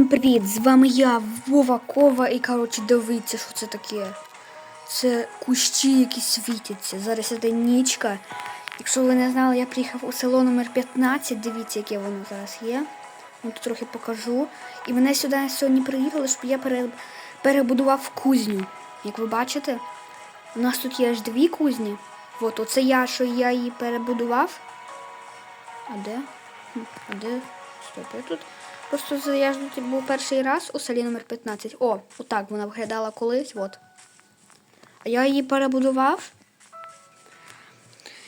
Всім привіт! З вами я, Вова Кова, і коротше дивіться, що це таке. Це кущі, які світяться. Зараз іде нічка. Якщо ви не знали, я приїхав у село номер 15. Дивіться, яке воно зараз є. Я тут трохи покажу. І мене сюди сьогодні приїхали, щоб я пере... перебудував кузню. Як ви бачите, у нас тут є аж дві кузні. От, оце я, що я її перебудував. А де? А де? Стоп, я тут. Просто я ж тут був перший раз у селі номер 15. О, отак вона виглядала колись. От. А я її перебудував.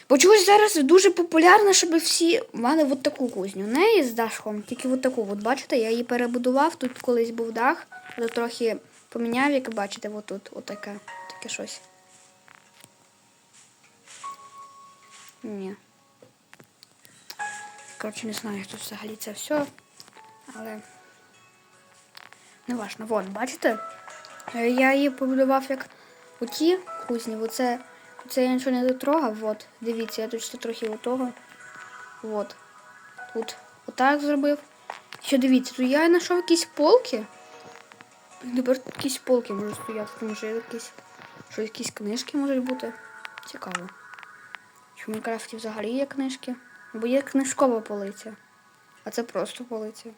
Бо чогось зараз дуже популярно, щоб всі мали от таку кузню. Не із дахом, тільки от таку. От бачите, я її перебудував. Тут колись був дах, але трохи поміняв, як бачите, отут, отаке, таке щось. Ні. Коротше, не знаю, як тут взагалі це все. Але не важно. Вон, бачите? Е, Я її побудував як оті кузні. Оце, оце я нічого не дотрогав. От, дивіться, я тут ще трохи отого. От. Тут отак зробив. Ще дивіться, тут я знайшов якісь полки. Тепер якісь полки можуть стояти, тому що якісь, що якісь книжки можуть бути. Цікаво. Чи в Майнкрафті взагалі є книжки? Бо є книжкова полиця. А це просто полиця.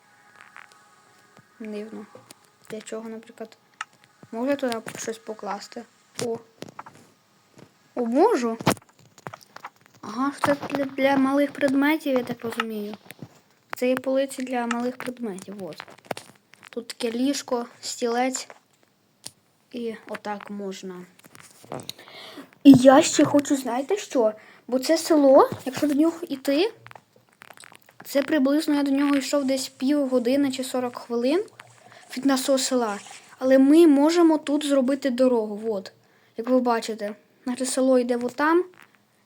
Дивно. Для чого, наприклад? Можу я туди щось покласти? О. О, можу. Ага, це для, для малих предметів, я так розумію. Це є полиці для малих предметів. От. Тут таке ліжко, стілець. І отак можна. І я ще хочу, знаєте що? Бо це село, якщо до нього йти, це приблизно я до нього йшов десь пів години чи 40 хвилин від нашого села. Але ми можемо тут зробити дорогу. От. Як ви бачите, наше село йде отам.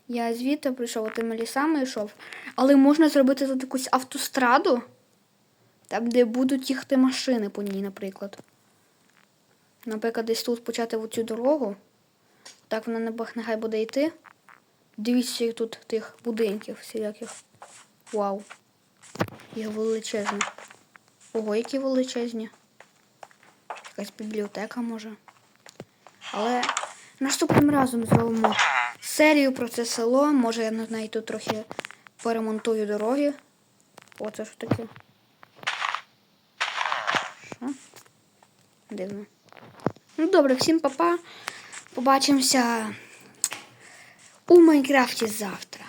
Я звідти прийшов, тими лісами йшов. Але можна зробити тут якусь автостраду, там, де будуть їхати машини по ній, наприклад. Наприклад, десь тут почати оцю дорогу. Так вона бах- нехай буде йти. Дивіться, тут тих будинків всіляких. Вау. Їх величезні. Ого, які величезні. Якась бібліотека може. Але наступним разом зробимо серію про це село. Може, я тут трохи поремонтую дороги. О, це що таке? Що? Дивно. Ну добре, всім па-па. Побачимося у Майнкрафті завтра.